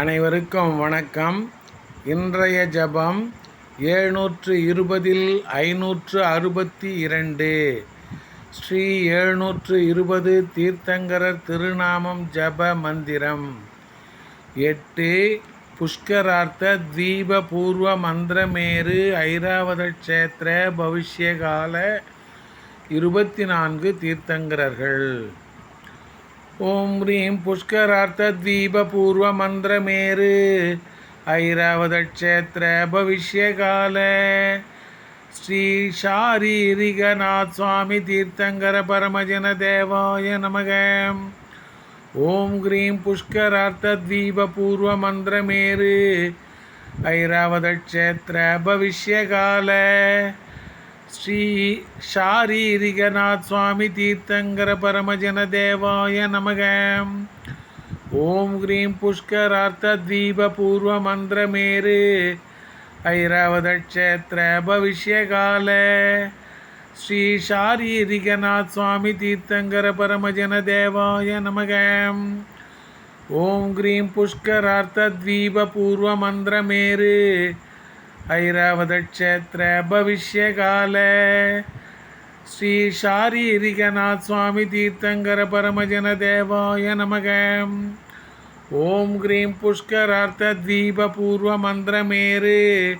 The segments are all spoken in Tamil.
அனைவருக்கும் வணக்கம். இன்றைய ஜபம் ஏழ்நூற்று இருபதில் ஐநூற்று அறுபத்தி இரண்டு. ஸ்ரீ எழுநூற்று இருபது தீர்த்தங்கரர் திருநாமம் ஜப மந்திரம். எட்டு புஷ்கரார்த்த தீப பூர்வ மந்திரமேரு ஐராவத க்ஷேத்திர பவிஷ்யகால இருபத்தி நான்கு தீர்த்தங்கரர்கள். ஓம் ஹ்ரீம் புஷ்கரார்த்த தீப பூர்வ மந்திரமேரு ஐராவத க்ஷேத்திர பவிஷ்யகால. ஸ்ரீ ஷாரீரிகநாத் சுவாமி தீர்த்தங்கர பரமஜன தேவாய நமக. ஓம் ஹ்ரீம் புஷ்கரார்த்த தீப பூர்வ மந்திரமேரு ஐராவத க்ஷேத்திர பவிஷ்யகால. ஸ்ரீ ஷாரீரிகநாத் சுவாமி தீர்த்தங்கர பரமஜன தேவாய நமக. ஓம் கிரீம் புஷ்கரார்த்த தீப பூர்வ மந்திரமேரு ஐராவதக்ஷேத்திர பவிஷ்யகால. ஸ்ரீ ஷாரீரிகநாத் சுவாமி தீர்த்தங்கர பரமஜன தேவாய நமக. ஓம் கிரீம் புஷ்கரார்த்த தீப பூர்வ மந்திரமேரு ஐராவதக்ஷேத்திர பவிஷ்யகால. ஸ்ரீ ஷாரீரிகநாத் சுவாமி தீர்த்தங்கர பரமஜன தேவாய நமக. ஓம் கிரீம் புஷ்கரார்த்த தீப பூர்வ மந்திரமேரு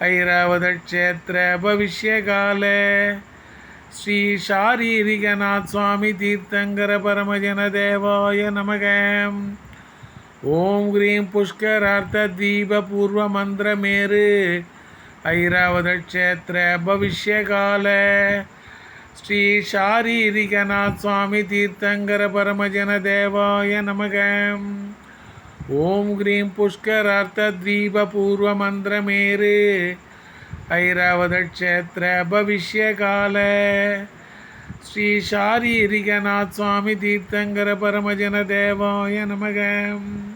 ஐராவதக்ஷேத்திர பவிஷ்யகால. ஸ்ரீ ஷாரீரிகநாத் சுவாமி தீர்த்தங்கர பரமஜன தேவாய நமகம் ஓம் கிரீம் புஷ்கரார்த்த தீப பூர்வ மந்திரமேரு ஐராவத க்ஷேத்திர பவிஷ்யகால. ஸ்ரீ ஷாரீரிகநாத் சுவாமி தீர்த்தங்கர பரமஜன தேவாய நமக. ஓம் கிரீம் புஷ்கரார்த்த தீப பூர்வ மந்திரமேரு ஐராவத க்ஷேத்திர பவிஷ்யகால. ஸ்ரீ ஷாரீரிகநாத் சுவாமி தீர்த்தங்கர பரமஜன தேவாய நமகம்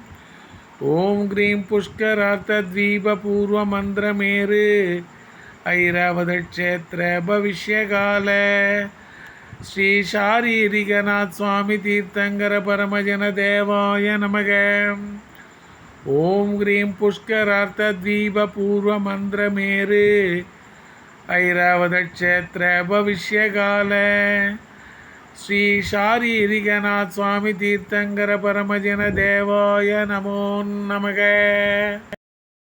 ஓம் கிரீம் புஷ்கரார்த்த தீப பவிஷ்யகால. ஸ்ரீ சாரீரிகநாத் சுவாமி தீர்த்தங்கர பரமஜன தேவாய நமக. ஓம் கிரீம் புஷ்கரார்த்த தீப பவிஷ்யகால. శ్రీ శారీరికనాథ్ స్వామి తీర్థంకర పరమజన దేవాయ నమో నమగే